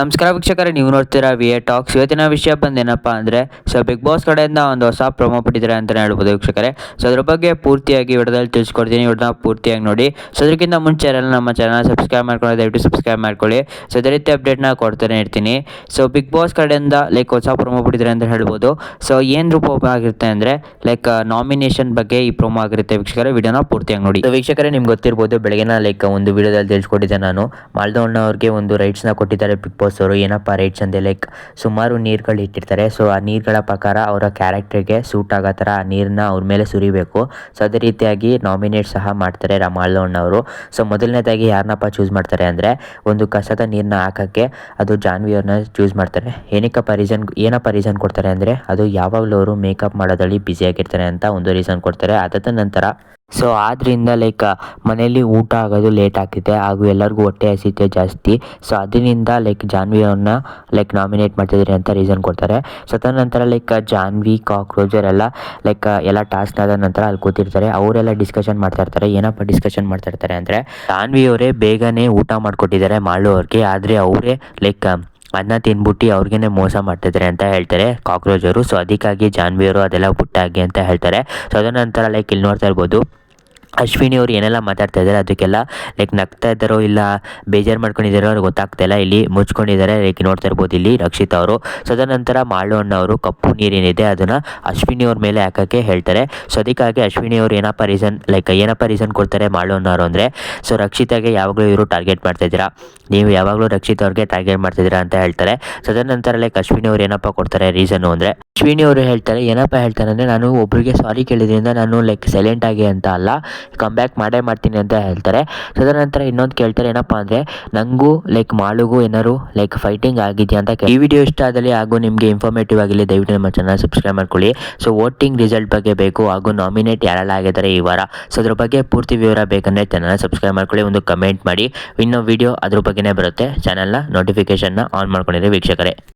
ನಮಸ್ಕಾರ ವೀಕ್ಷಕರೇ, ನೀವು ನೋಡ್ತೀರಾ ವಿ ಎ ಟಾಕ್ಸ್ ಇವತ್ತಿನ ವಿಷಯ ಬಂದೇನಪ್ಪ ಅಂದರೆ, ಸೊ ಬಿಗ್ ಬಾಸ್ ಕಡೆಯಿಂದ ಒಂದು ಹೊಸ ಪ್ರೊಮೋ ಬಿಟ್ಟಿದ್ದಾರೆ ಅಂತಲೇ ಹೇಳ್ಬೋದು ವೀಕ್ಷಕರೇ. ಸೊ ಅದ್ರ ಬಗ್ಗೆ ಪೂರ್ತಿಯಾಗಿ ವಿಡಿಯೋದಲ್ಲಿ ತಿಳಿಸ್ಕೊಡ್ತೀನಿ ವಿಡಿಯೋನ ಪೂರ್ತಿಯಾಗಿ ನೋಡಿ. ಸೊ ಅದಕ್ಕಿಂತ ಮುಂಚೆ ಎಲ್ಲ ನಮ್ಮ ಚಾನಲ್ ಸಬ್ಸ್ಕ್ರೈಬ್ ಮಾಡ್ಕೊಳ್ಳಿ ದಯವಿಟ್ಟು ಸಬ್ಸ್ಕ್ರೈಬ್ ಮಾಡ್ಕೊಳ್ಳಿ. ಸೊ ಅದೇ ರೀತಿ ಅಪ್ಡೇಟ್ನ ಕೊಡ್ತಾನೆ ಇರ್ತೀನಿ. ಸೊ ಬಿಗ್ ಬಾಸ್ ಕಡೆಯಿಂದ ಲೈಕ್ ಹೊಸ ಪ್ರೊಮೋ ಬಿಟ್ಟಿದ್ದಾರೆ ಅಂತ ಹೇಳ್ಬೋದು. ಸೊ ಏನು ರೂಪ ಆಗಿರುತ್ತೆ ಅಂದರೆ ಲೈಕ್ ನಾಮಿನೇಷನ್ ಬಗ್ಗೆ ಈ ಪ್ರೊಮೋ ಆಗಿರುತ್ತೆ ವೀಕ್ಷಕರೇ. ವಿಡಿಯೋನ ಪೂರ್ತಿಯಾಗಿ ನೋಡಿ. ವೀಕ್ಷಕರೇ, ನಿಮ್ಗೆ ಗೊತ್ತಿರ್ಬೋದು, ಬೆಳಗಿನ ಲೈಕ್ ಒಂದು ವಿಡಿಯೋದಲ್ಲಿ ತಿಳಿಸ್ಕೊಟ್ಟಿದ್ದೆ ನಾನು. ಮಾಲ್ದವಣ್ಣ ಅವ್ರಿಗೆ ಒಂದು ರೈಟ್ಸ್ನ ಕೊಟ್ಟಿದ್ದಾರೆ ಬಿಗ್ ಬಾಸ್ ಅವರು ಏನಪ್ಪ ರೈಟ್ಸ್ ಚಂದೆ ಲೈಕ್ ಸುಮಾರು ನೀರುಗಳು ಇಟ್ಟಿರ್ತಾರೆ. ಸೊ ಆ ನೀರುಗಳ ಪ್ರಕಾರ ಅವರ ಕ್ಯಾರೆಕ್ಟರ್ಗೆ ಸೂಟ್ ಆಗೋ ಥರ ಆ ನೀರನ್ನ ಅವ್ರ ಮೇಲೆ ಸುರಿಬೇಕು. ಸೊ ಅದೇ ರೀತಿಯಾಗಿ ನಾಮಿನೇಟ್ ಸಹ ಮಾಡ್ತಾರೆ ರಾ ಮಾಲ್ದವಣ್ಣ ಸೊ ಮೊದಲನೇದಾಗಿ ಯಾರನ್ನಪ್ಪ ಚೂಸ್ ಮಾಡ್ತಾರೆ ಅಂದರೆ ಒಂದು ಕಸದ ನೀರನ್ನ ಹಾಕೋಕ್ಕೆ ಅದು ಜಾನ್ವಿ ಅವ್ರನ್ನ ಚೂಸ್ ಮಾಡ್ತಾರೆ. ಏನಕ್ಕಪ್ಪ ರೀಸನ್ ಏನಪ್ಪ ರೀಸನ್ ಕೊಡ್ತಾರೆ ಅಂದರೆ ಅದು ಯಾವಾಗಲೂ ಅವರು ಮೇಕಪ್ ಮಾಡೋದ್ರಲ್ಲಿ ಬ್ಯುಸಿಯಾಗಿರ್ತಾರೆ ಅಂತ ಒಂದು ರೀಸನ್ ಕೊಡ್ತಾರೆ. ಅದಾದ ನಂತರ ಸೊ ಆದ್ದರಿಂದ ಲೈಕ್ ಮನೆಯಲ್ಲಿ ಊಟ ಆಗೋದು ಲೇಟ್ ಆಗ್ತಿದೆ. ಹಾಗೂ ಎಲ್ಲರಿಗೂ ಹೊಟ್ಟೆ ಹಸಿತೆ ಜಾಸ್ತಿ. ಸೊ ಅದರಿಂದ ಲೈಕ್ ಜಾನ್ವಿ ಅವ್ರನ್ನ ಲೈಕ್ ನಾಮಿನೇಟ್ ಮಾಡ್ತಿದ್ದಾರೆ ಅಂತ ರೀಸನ್ ಕೊಡ್ತಾರೆ. ಸೊ ತದನಂತರ ಲೈಕ್ ಜಾನ್ವಿ ಕಾಕ್ರೋಜರ್ ಎಲ್ಲ ಲೈಕ್ ಎಲ್ಲ ಟಾಸ್ಕ್ ಆದ ನಂತರ ಅಲ್ಲಿ ಕೂತಿರ್ತಾರೆ. ಅವರೆಲ್ಲ ಡಿಸ್ಕಷನ್ ಮಾಡ್ತಾ ಇರ್ತಾರೆ. ಏನಪ್ಪ ಡಿಸ್ಕಷನ್ ಮಾಡ್ತಾ ಇರ್ತಾರೆ ಅಂದರೆ, ಜಾನ್ವಿ ಅವರೇ ಬೇಗನೆ ಊಟ ಮಾಡಿಕೊಟ್ಟಿದ್ದಾರೆ ಮಾಳು ಅವ್ರಿಗೆ. ಆದರೆ ಅವರೇ ಲೈಕ್ ಅದನ್ನ ತಿನ್ಬಿಟ್ಟು ಅವ್ರಿಗೇನೆ ಮೋಸ ಮಾಡ್ತಿದ್ದಾರೆ ಅಂತ ಹೇಳ್ತಾರೆ ಕಾಕ್ರೋಚರು ಸೊ ಅದಕ್ಕಾಗಿ ಜಾನ್ವಿಯವರು ಅದೆಲ್ಲ ಪುಟ್ಟಾಗಿ ಅಂತ ಹೇಳ್ತಾರೆ. ಸೊ ಅದರ ನಂತರ ಲೈಕ್ ಇಲ್ಲಿ ನೋಡ್ತಾ ಇರ್ಬೋದು. ಅಶ್ವಿನಿ ಅವರು ಏನೆಲ್ಲ ಮಾತಾಡ್ತಾ ಇದ್ದಾರೆ, ಅದಕ್ಕೆಲ್ಲ ಲೈಕ್ ನಗ್ತಾ ಇದ್ದಾರೋ ಇಲ್ಲ, ಬೇಜಾರು ಮಾಡ್ಕೊಂಡಿದ್ದಾರೋ ಅವ್ರಿಗೆ ಗೊತ್ತಾಗ್ತಾ ಇಲ್ಲ. ಇಲ್ಲಿ ಮುಚ್ಕೊಂಡಿದ್ದಾರೆ ಲೈಕ್ ನೋಡ್ತಾ ಇರ್ಬೋದು ಇಲ್ಲಿ ರಕ್ಷಿತ್ ಅವರು. ಸೊ ಅದರ ನಂತರ ಮಾಳು ಅವರು ಕಪ್ಪು ನೀರೇನಿದೆ, ಅದನ್ನು ಅಶ್ವಿನಿ ಅವ್ರ ಮೇಲೆ ಹಾಕೋಕ್ಕೆ ಹೇಳ್ತಾರೆ. ಸೊ ಅದಕ್ಕಾಗಿ ಅಶ್ವಿನಿ ಅವರು ಏನಪ್ಪ ರೀಸನ್ ಲೈಕ್ ಏನಪ್ಪ ರೀಸನ್ ಕೊಡ್ತಾರೆ ಮಾಳು ಅಣ್ಣವರು ಅಂದರೆ ಸೊ ರಕ್ಷಿತಾಗೆ ಯಾವಾಗಲೂ ಇವರು ಟಾರ್ಗೆಟ್ ಮಾಡ್ತಾಯಿದ್ದೀರಾ ನೀವು ಯಾವಾಗಲೂ ರಕ್ಷಿತ್ ಅವ್ರಿಗೆ ಟಾರ್ಗೆಟ್ ಮಾಡ್ತಿದ್ದೀರಾ ಅಂತ ಹೇಳ್ತಾರೆ. ಸೊ ಅದರ ನಂತರ ಲೈಕ್ ಅಶ್ವಿನಿ ಅವರು ಏನಪ್ಪ ಕೊಡ್ತಾರೆ ರೀಸನ್ನು ಅಂದರೆ, ಅಶ್ವಿನಿ ಅವರು ಹೇಳ್ತಾರೆ, ಏನಪ್ಪ ಹೇಳ್ತಾರೆ ಅಂದರೆ, ನಾನು ಒಬ್ಬರಿಗೆ ಸಾರಿ ಕೇಳಿದ್ರಿಂದ ನಾನು ಲೈಕ್ ಸೈಲೆಂಟ್ ಆಗಿ ಅಂತ ಅಲ್ಲ. ಕಮ್ ಬ್ಯಾಕ್ ಮಾಡೇ ಮಾಡ್ತೀನಿ ಅಂತ ಹೇಳ್ತಾರೆ. ಸೊ ಅದರ ನಂತರ ಇನ್ನೊಂದು ಕೇಳ್ತಾರೆ, ಏನಪ್ಪ ಅಂದರೆ ನನಗೂ ಲೈಕ್ ಮಾಳುಗೂ ಏನಾದ್ರು ಲೈಕ್ ಫೈಟಿಂಗ್ ಆಗಿದೆಯಾ ಅಂತ ಈ ವಿಡಿಯೋ ಇಷ್ಟ ಆದಲ್ಲಿ ಹಾಗೂ ನಿಮಗೆ ಇನ್ಫಾರ್ಮೇಟಿವ್ ಆಗಿಲ್ಲ ದಯವಿಟ್ಟು ನಮ್ಮ ಚಾನಲ್ ಸಬ್ಸ್ಕ್ರೈಬ್ ಮಾಡ್ಕೊಳ್ಳಿ. ಸೊ ವೋಟಿಂಗ್ ರಿಸಲ್ಟ್ ಬಗ್ಗೆ ಬೇಕು ಹಾಗೂ ನಾಮಿನೇಟ್ ಯಾರೆಲ್ಲ ಆಗಿದ್ದಾರೆ ಈ ವಾರ. ಸೊ ಅದ್ರ ಬಗ್ಗೆ ಪೂರ್ತಿ ವಿವರ ಬೇಕಂದರೆ ಚಾನಲ್ ಸಬ್ಸ್ಕ್ರೈಬ್ ಮಾಡ್ಕೊಳ್ಳಿ, ಒಂದು ಕಮೆಂಟ್ ಮಾಡಿ. ಇನ್ನೊಂದು ವಿಡಿಯೋ ಅದ್ರ ಬಗ್ಗೆನೇ ಬರುತ್ತೆ. ಚಾನಲ್ನ ನೋಟಿಫಿಕೇಷನ್ನ ಆನ್ ಮಾಡ್ಕೊಂಡಿರಿ ವೀಕ್ಷಕರೇ.